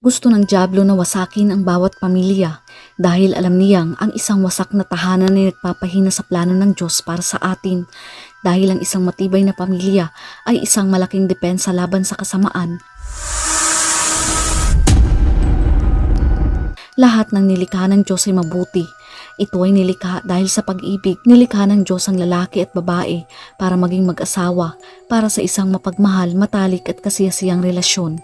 Gusto ng Diablo na wasakin ang bawat pamilya dahil alam niyang ang isang wasak na tahanan ay nagpapahina sa plano ng Diyos para sa atin. Dahil ang isang matibay na pamilya ay isang malaking depensa laban sa kasamaan. Lahat ng nilikha ng Diyos ay mabuti. Ito ay nilikha dahil sa pag-ibig, nilikha ng Diyos ang lalaki at babae para maging mag-asawa, para sa isang mapagmahal, matalik at kasiyasiyang relasyon.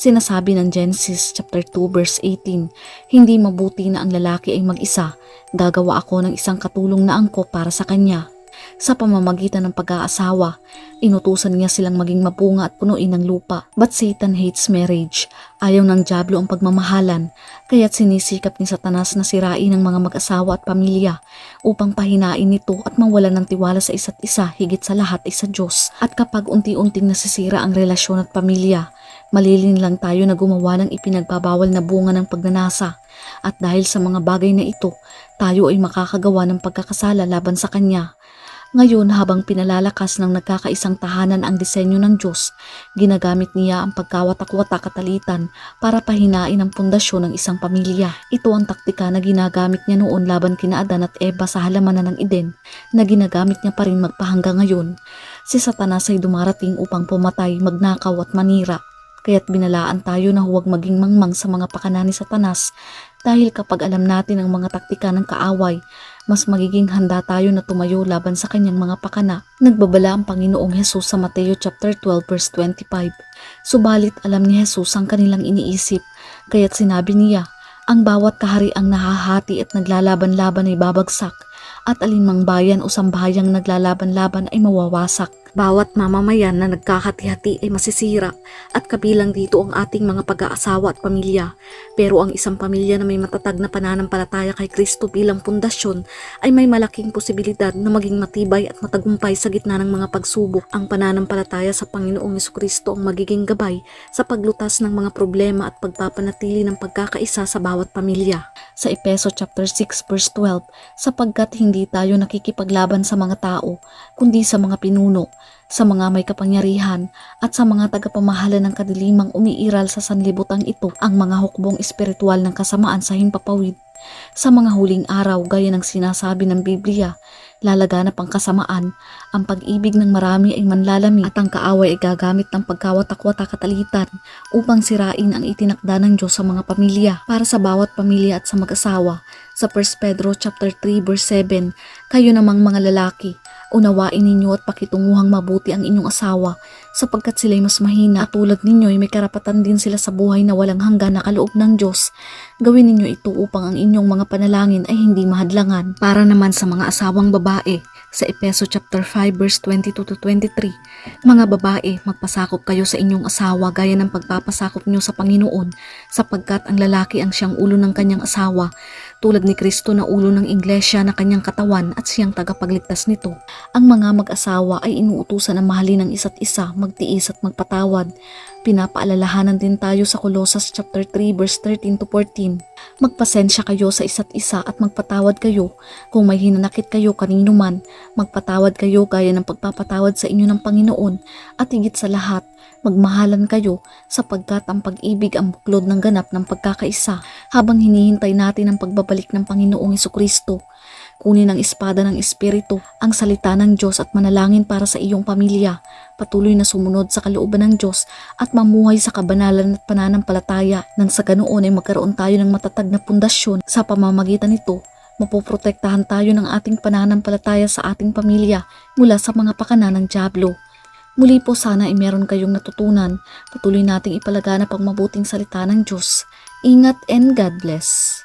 Sinasabi ng Genesis chapter 2 verse 18, Hindi mabuti na ang lalaki ay mag-isa, gagawa ako ng isang katulong na angkop para sa kanya. Sa pamamagitan ng pag-aasawa, inutusan niya silang maging mapunga at punuin ng lupa. But Satan hates marriage. Ayaw ng Diablo ang pagmamahalan, kaya't sinisikap ni Satanas na sirain ang mga mag-asawa at pamilya upang pahinain nito at mawalan ng tiwala sa isa't isa higit sa lahat ay sa Diyos. At kapag unti-unting nasisira ang relasyon at pamilya, malilin lang tayo na gumawa ng ipinagbabawal na bunga ng pagnanasa. At dahil sa mga bagay na ito, tayo ay makakagawa ng pagkakasala laban sa Kanya. Ngayon habang pinalalakas ng nagkakaisang tahanan ang disenyo ng Diyos, ginagamit niya ang pagkawatak-watak katalitan para pahinain ang pundasyon ng isang pamilya. Ito ang taktika na ginagamit niya noon laban kina Adan at Eva sa halamanan ng Eden na ginagamit niya pa rin magpahanggang ngayon. Si Satanas ay dumarating upang pumatay, magnakaw at manira. Kaya't binalaan tayo na huwag maging mangmang sa mga pakana ni Satanas dahil kapag alam natin ang mga taktika ng kaaway, mas magiging handa tayo na tumayo laban sa kanyang mga pakana. Nagbabala ang Panginoong Hesus sa Mateo chapter 12 verse 25. Subalit alam ni Hesus ang kanilang iniisip, kaya't sinabi niya, ang bawat kahariang nahahati at naglalaban-laban ay babagsak, at alinmang bayan o sambayang naglalaban-laban ay mawawasak. Bawat mamamayan na nagkahati-hati ay masisira at kabilang dito ang ating mga pag-aasawa at pamilya. Pero ang isang pamilya na may matatag na pananampalataya kay Kristo bilang pundasyon ay may malaking posibilidad na maging matibay at matagumpay sa gitna ng mga pagsubok. Ang pananampalataya sa Panginoong Kristo ang magiging gabay sa paglutas ng mga problema at pagpapanatili ng pagkakaisa sa bawat pamilya. Sa Epeso chapter 6 verse 12, sapagkat hindi tayo nakikipaglaban sa mga tao, kundi sa mga pinuno, sa mga may kapangyarihan at sa mga tagapamahala ng kadilimang umiiral sa sanlibutan ito ang mga hukbong espiritual ng kasamaan sa himpapawid. Sa mga huling araw gaya ng sinasabi ng Biblia, lalaganap ang kasamaan, ang pag-ibig ng marami ay manlalami at ang kaaway ay gagamit ng pagkawatak-watak katalitan upang sirain ang itinakda ng Diyos sa mga pamilya para sa bawat pamilya at sa mag-asawa. Sa 1 Pedro chapter 3 verse 7, kayo namang mga lalaki, Unawain ninyo at pakitunguhang mabuti ang inyong asawa sapagkat sila'y mas mahina at tulad ninyo ay may karapatan din sila sa buhay na walang hanggan na kaloob ng Diyos. Gawin ninyo ito upang ang inyong mga panalangin ay hindi mahadlangan. Para naman sa mga asawang babae, sa Epeso chapter 5 verse 22 to 23, Mga babae, magpasakop kayo sa inyong asawa gaya ng pagpapasakop niyo sa Panginoon sapagkat ang lalaki ang siyang ulo ng kanyang asawa tulad ni Kristo na ulo ng iglesia na kanyang katawan at siyang tagapagligtas nito. Ang mga mag-asawa ay inuutusan na mahalin ng isa't isa, magtiis at magpatawad. Pinapaalalahanan din tayo sa Colossus chapter 3 verse 13 to 14. Magpasensya kayo sa isa't isa at magpatawad kayo kung may hinanakit kayo kanino man. Magpatawad kayo gaya ng pagpapatawad sa inyo ng Panginoon at higit sa lahat, magmahalan kayo sapagkat ang pag-ibig ang buklod ng ganap ng pagkakaisa habang hinihintay natin ang pagbabalik ng Panginoong Kristo. Kunin ang espada ng Espiritu, ang salita ng Diyos at manalangin para sa iyong pamilya. Patuloy na sumunod sa kalooban ng Diyos at mamuhay sa kabanalan at pananampalataya nang sa ganoon ay magkaroon tayo ng matatag na pundasyon sa pamamagitan nito. Mapoprotektahan tayo ng ating pananampalataya sa ating pamilya mula sa mga pakana ng Diablo. Muli po sana ay meron kayong natutunan. Patuloy nating ipalaganap ang mabuting salita ng Diyos. Ingat and God bless.